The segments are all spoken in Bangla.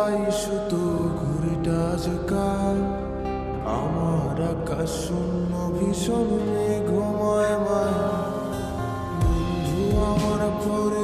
তাই শুধু ঘুরিটা আজকাল। আমার আকাশ শূন্য ভীষণ মেঘময় মায়া। বন্ধু আমার পরে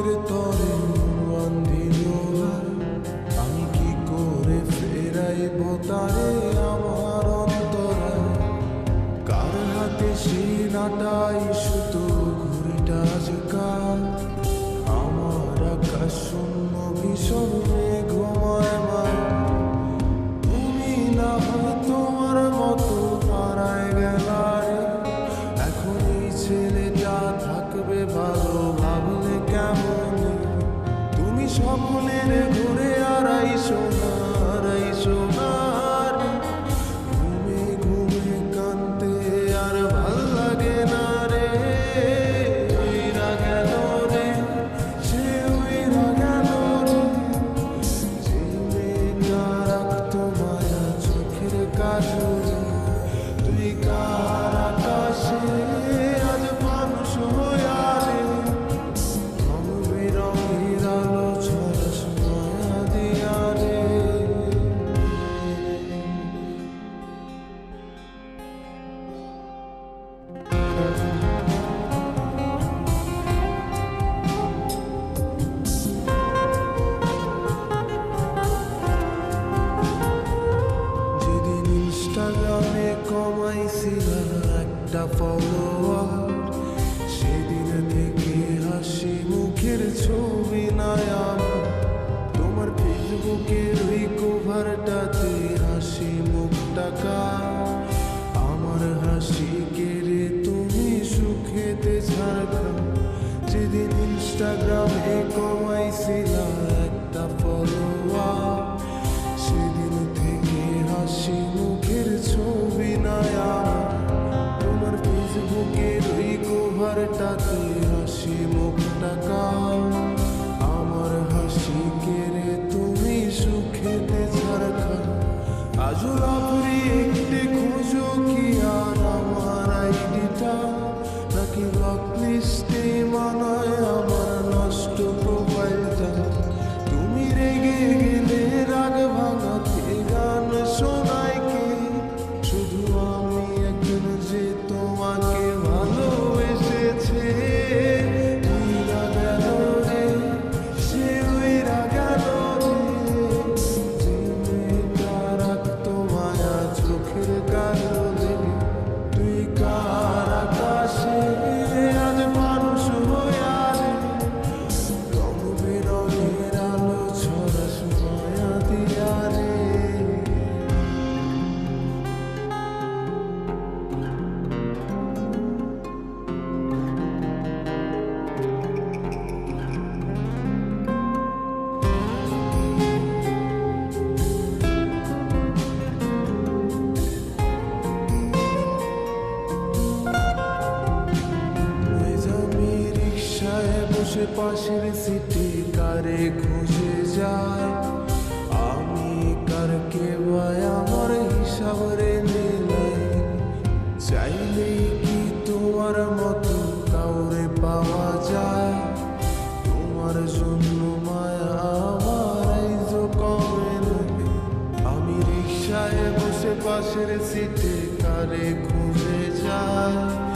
ঠান্ডা ফলোয়ার সেদিন থেকে হাসি মুখের ছবি নাই আমার তোমার ফেসবুকের ওই কভারটাতে হাসি মুখটা আশেপাশের সিটি কারে খুঁজে যায়। আমি কার কে আমার হিসাব রে নিলাই চাইলেই কি তোমার মতো কাউরে পাওয়া যায়? তোমার জন্য মায়া আমার আইজো কমে আমি রিক্সায় বসে পাশের সিটে কারে খুঁজে যায়।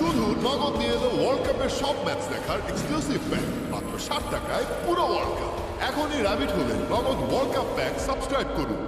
শুধু নগদ নিয়ে এলো ওয়ার্ল্ড কাপের সব ম্যাচ দেখার এক্সক্লুসিভ প্যাক মাত্র ষাট টাকায় পুরো ওয়ার্ল্ড কাপ এখনই রাবিট হলেন নগদ ওয়ার্ল্ড কাপ প্যাক সাবস্ক্রাইব করুন।